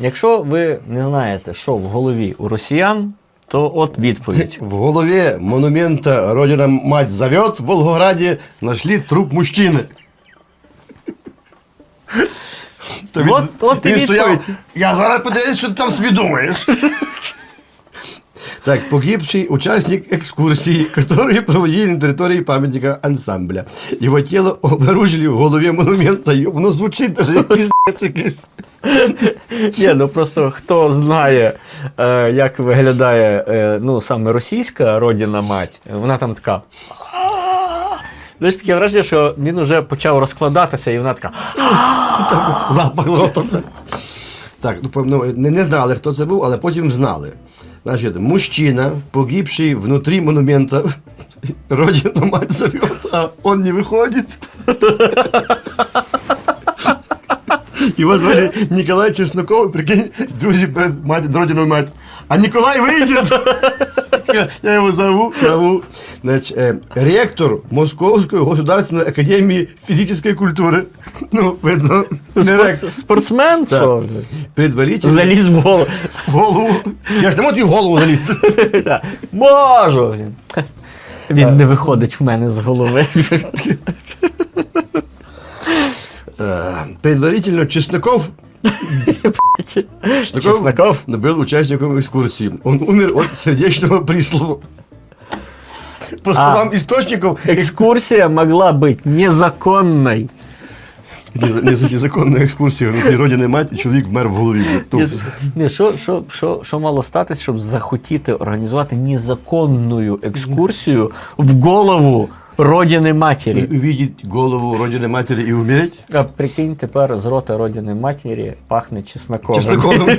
Якщо ви не знаєте, що в голові у росіян, то от відповідь. В голові монумента «Родина мать зовет» в Волгограді знайшли труп мужчини. То От- от і він стояв, я зараз подивлюсь, що ти там собі думаєш. Так, погибший участник экскурсии, который проводили на территории памятника ансамбля. Его тело обнаружили в голове монумента. Воно звучить даже піздець якийсь. Ні, ну просто хто знає, е, як виглядає е, ну, саме російська родина мать, вона там така. Знаєш, таке враження, що він вже почав розкладатися, і вона така. Запах ротом. Так, ну, певно, не, не знали, хто це був, але потім знали. Значить, мужчина, погибший внутри монумента, родину мать зовет, а он не выходит. Его звали Николай Чесноков, прикинь, друзі перед мать, родиною мать. А Николай выйдет. Я его зову, зову Значит, э, ректор Московской государственной академии физической культуры. Ну, видно, не Спорт- ректор. Спортсмен? Так. Що? Предварительно Заліз в голову. в голову. Я ж не можу і в голову залізти. Так. Можу! блін. Він не виходить в мене з голови. Э, Предварительно Чесноков Чесноков? был участником экскурсии. Он умер от сердечного приступа. По словам источников, экс- Экскурсия могла быть незаконной. Нез- нез- незаконна екскурсія внутрі родини мать, і чоловік вмер в голові. Ні, Ту- Ні, що, що, що, що мало статись, щоб захотіти організувати незаконну екскурсію в голову родини матері? Увидеть голову родини матері і умереть? А прикинь, тепер з рота родини матері пахне чесноковим. Чесноковим.